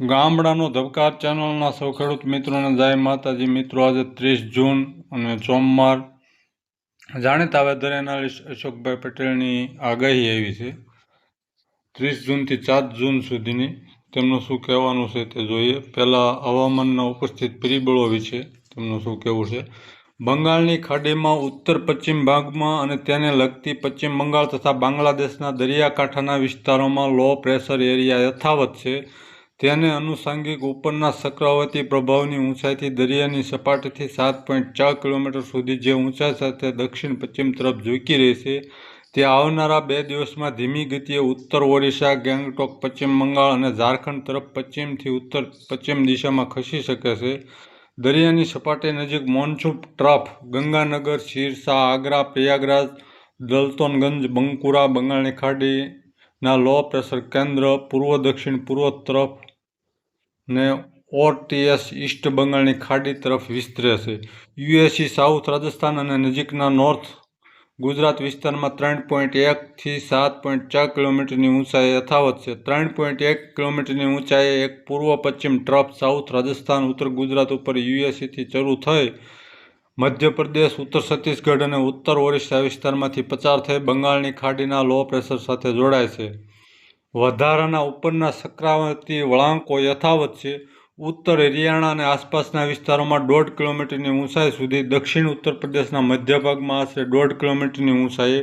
ગામડાનો ધબકાર ચેનલના સૌ ખેડૂત મિત્રોને જય માતાજી. મિત્રો, આજે ત્રીસ જૂન અને સોમવાર જાણીતા વેધર એનાલિસ્ટ અશોકભાઈ પટેલની આગાહી આવી છે. ત્રીસ જૂનથી ચાર જૂન સુધીની તેમનું શું કહેવાનું છે તે જોઈએ. પહેલાં હવામાનના ઉપસ્થિત પરિબળો વિશે તેમનું શું કહેવું છે? બંગાળની ખાડીમાં, ઉત્તર પશ્ચિમ ભાગમાં અને તેને લગતી પશ્ચિમ બંગાળ તથા બાંગ્લાદેશના દરિયાકાંઠાના વિસ્તારોમાં લો પ્રેશર એરિયા યથાવત છે. તેને અનુસાંગિક ઉપરના ચક્રવર્તી પ્રભાવની ઊંચાઈથી દરિયાની સપાટીથી સાત પોઈન્ટ ચાર કિલોમીટર સુધી જે ઊંચાઈ સાથે દક્ષિણ પશ્ચિમ તરફ ઝૂકી રહેશે, તે આવનારા બે દિવસમાં ધીમી ગતિએ ઉત્તર ઓડિશા, ગેંગટોક, પશ્ચિમ બંગાળ અને ઝારખંડ તરફ પશ્ચિમથી ઉત્તર પશ્ચિમ દિશામાં ખસી શકે છે. દરિયાની સપાટી નજીક મોનસૂન ટ્રફ, ગંગાનગર, શિરસા, આગ્રા, પ્રયાગરાજ, દલતોનગંજ, બંકુરા, બંગાળની ખાડીના લો પ્રેશર કેન્દ્ર, પૂર્વ દક્ષિણ પૂર્વ તરફ ને ઓરટીએસ ઈસ્ટ બંગાળની ખાડી તરફ વિસ્તરે છે. યુએસી સાઉથ રાજસ્થાન અને નજીકના નોર્થ ગુજરાત વિસ્તારમાં ત્રણ પોઈન્ટ એકથી સાત પોઈન્ટ ચાર કિલોમીટરની ઊંચાઈ યથાવત છે. ત્રણ પોઈન્ટ એક કિલોમીટરની ઊંચાઈએ એક પૂર્વ પશ્ચિમ ટ્રફ સાઉથ રાજસ્થાન, ઉત્તર ગુજરાત ઉપર યુએસીથી શરૂ થઈ મધ્યપ્રદેશ, ઉત્તર છત્તીસગઢ અને ઉત્તર ઓરિસ્સા વિસ્તારમાંથી પસાર થઈ બંગાળની ખાડીના લો પ્રેશર સાથે જોડાય છે. વધારાના ઉપરના ચક્રાવતી વળાંકો યથાવત છે. ઉત્તર હરિયાણા અને આસપાસના વિસ્તારોમાં દોઢ કિલોમીટરની ઊંચાઈ સુધી દક્ષિણ ઉત્તર પ્રદેશના મધ્યભાગમાં આશરે દોઢ કિલોમીટરની ઊંચાઈએ,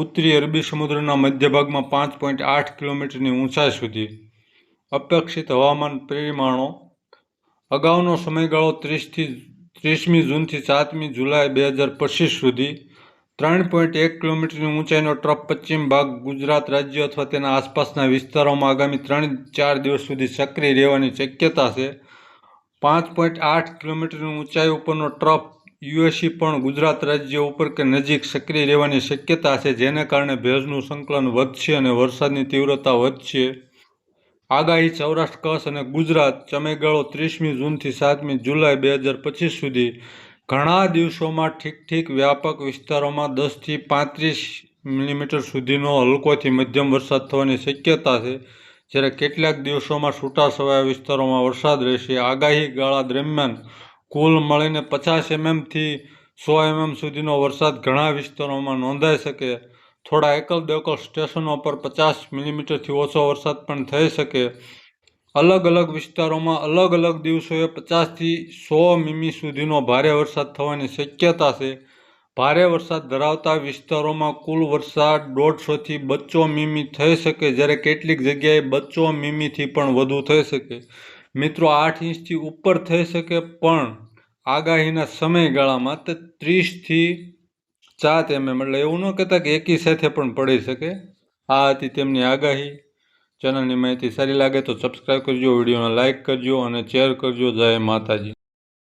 ઉત્તરી અરબી સમુદ્રના મધ્યભાગમાં પાંચ પોઈન્ટ આઠ કિલોમીટરની ઊંચાઈ સુધી. અપેક્ષિત હવામાન પરિમાણો. અગાઉનો સમયગાળો ત્રીસથી ત્રીસમી જૂનથી સાતમી જુલાઈ બે હજાર પચીસ સુધી ત્રણ પોઈન્ટ એક કિલોમીટરની ઊંચાઈનો ટ્રફ પશ્ચિમ ભાગ ગુજરાત રાજ્ય અથવા તેના આસપાસના વિસ્તારોમાં આગામી ત્રણ ચાર દિવસ સુધી સક્રિય રહેવાની શક્યતા છે. પાંચ પોઈન્ટ આઠ કિલોમીટરની ઊંચાઈ ઉપરનો ટ્રફ યુએસી પણ ગુજરાત રાજ્ય ઉપર કે નજીક સક્રિય રહેવાની શક્યતા છે, જેને કારણે ભેજનું સંકલન વધશે અને વરસાદની તીવ્રતા વધશે. આગાહી સૌરાષ્ટ્ર કચ્છ અને ગુજરાત, ચમેગાળો ત્રીસમી જૂનથી સાતમી જુલાઈ બે હજાર પચીસ સુધી ઘણા દિવસોમાં ઠીક ઠીક વ્યાપક વિસ્તારોમાં દસથી પાંત્રીસ મિલીમીટર સુધીનો હલકોથી મધ્યમ વરસાદ થવાની શક્યતા છે. જ્યારે કેટલાક દિવસોમાં છૂટાછવાયા વિસ્તારોમાં વરસાદ રહેશે. આગાહી ગાળા દરમિયાન કુલ મળીને પચાસ એમએમથી સો એમએમ સુધીનો વરસાદ ઘણા વિસ્તારોમાં નોંધાઈ શકે. થોડા એકલ દેકલ સ્ટેશનો પર પચાસ મિલીમીટરથી ઓછો વરસાદ પણ થઈ શકે. અલગ અલગ વિસ્તારોમાં અલગ અલગ દિવસોએ પચાસથી સો મીમી સુધીનો ભારે વરસાદ થવાની શક્યતા છે. ભારે વરસાદ ધરાવતા વિસ્તારોમાં કુલ વરસાદ દોઢસોથી બચ્ચો મીમી થઈ શકે, જ્યારે કેટલીક જગ્યાએ બચ્ચો મીમીથી પણ વધુ થઈ શકે. મિત્રો, આઠ ઇંચથી ઉપર થઈ શકે, પણ આગાહીના સમયગાળામાં તે ત્રીસથી સાત એમએમ એટલે એવું ન કહેતા કે એકી સાથે પણ પડી શકે. આ હતી તેમની આગાહી. ચેનલની માહિતી સારી લાગે તો સબસ્ક્રાઈબ કરજો, વિડીયોને લાઇક કરજો અને શેર કરજો. જય માતાજી.